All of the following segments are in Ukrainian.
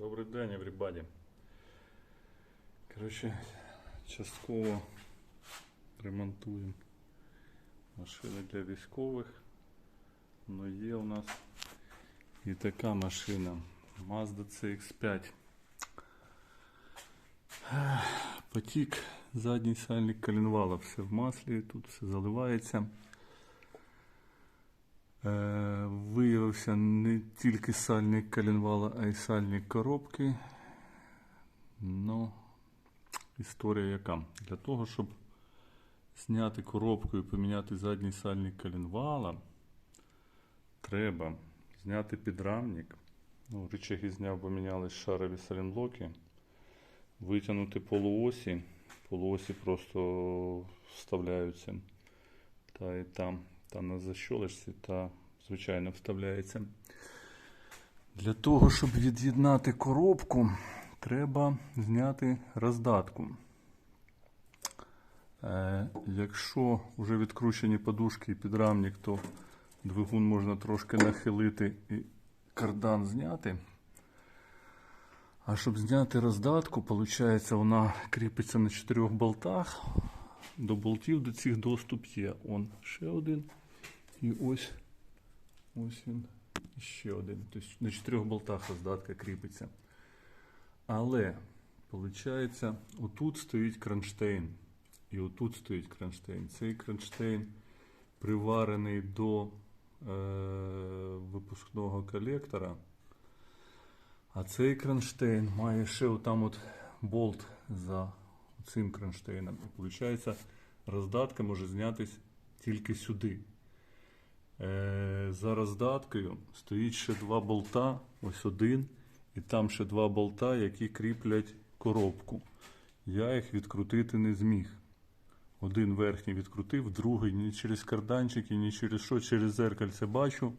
Добрий день, everybody. Коротше, частково ремонтуємо машини для військових. Ну є у нас і така машина Mazda CX5. Потік, задній сальник коленвала, все в маслі, тут все заливається. Е, виявився не тільки сальник коленвала, а й сальник коробки. Ну, історія яка? Для того, щоб зняти коробку і поміняти задній сальник коленвала, треба зняти підрамник. Ну, рычаги зняв, помінялись шарові салінблоки, витягнути полуосі. Полуосі просто вставляються. Та і там, та на защолочці, та звичайно вставляється. Для того, щоб від'єднати коробку, треба зняти роздатку. Е, якщо вже відкручені подушки і підрамник, то двигун можна трошки нахилити і кардан зняти. А щоб зняти роздатку, виходить, вона кріпиться на чотирьох болтах. До болтів до цих доступ є. Он ще один. І ось, ось він ще один. Тобто на чотирьох болтах роздатка кріпиться. Але, виходить, отут стоїть кронштейн. І отут стоїть кронштейн. Цей кронштейн приварений до е, випускного колектора. А цей кронштейн має ще отам от болт за цим кронштейном. І виходить, роздатка може знятись тільки сюди. Е, за роздаткою стоїть ще два болта, ось один, і там ще два болта, які кріплять коробку. Я їх відкрутити не зміг. Один верхній відкрутив, другий ні через карданчики, ні через що, через зеркальце бачу.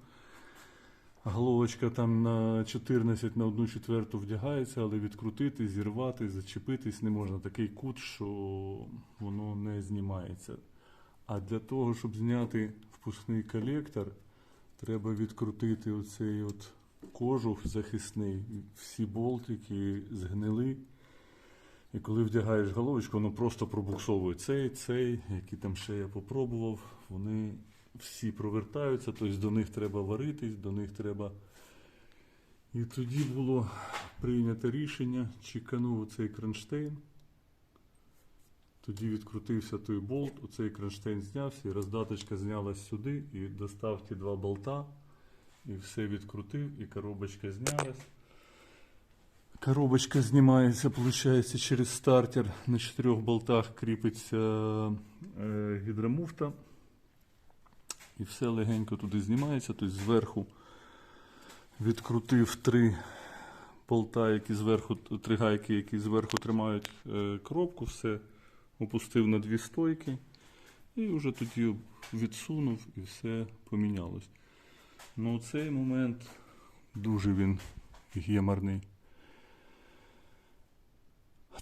Головочка там на 14 на 1 четверту вдягається, але відкрутити, зірвати, зачепитись не можна. Такий кут, що воно не знімається. А для того, щоб зняти впускний колектор, треба відкрутити оцей от кожух захисний. Всі болтики згнили. І коли вдягаєш головочку, воно просто пробуксовує цей, цей, які там ще я попробував, вони всі провертаються, тобто до них треба варитись, до них треба. І тоді було прийнято рішення, чеканув оцей кронштейн. Тоді відкрутився той болт, оцей кронштейн знявся, і роздаточка знялась сюди, і достав ті два болта, і все відкрутив, і коробочка знялась. Коробочка знімається, виходить, через стартер на чотирьох болтах кріпиться е, гідромуфта. І все легенько туди знімається. Тобто зверху відкрутив три болта, які зверху, три гайки, які зверху тримають е, коробку, все опустив на дві стойки. І вже тоді відсунув і все помінялось. Ну, цей момент дуже він геморний.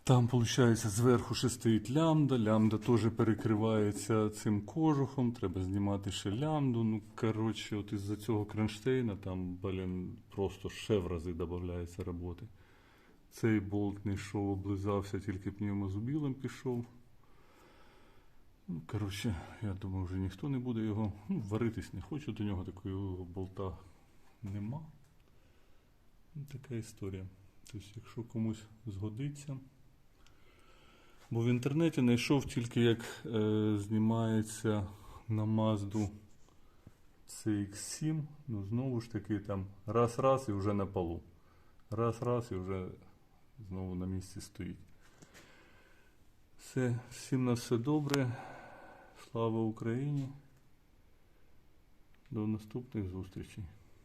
Там, виходить, зверху ще стоїть лямбда, лямбда теж перекривається цим кожухом, треба знімати ще лямбду. Ну, коротше, от із-за цього кронштейна там, блін, просто ще в рази додається роботи. Цей болт не йшов, облизався, тільки пневмозубілом пішов. Ну, коротше, я думаю, вже ніхто не буде його. Ну, варитись не хочу, до нього такого болта нема. Ну, така історія. Тобто, якщо комусь згодиться. Бо в інтернеті знайшов тільки як е, знімається на Mazda CX7. Ну, знову ж таки, там раз-раз і вже на полу. Раз-раз і вже знову на місці стоїть. Все, всім на все добре. Слава Україні. До наступних зустрічей.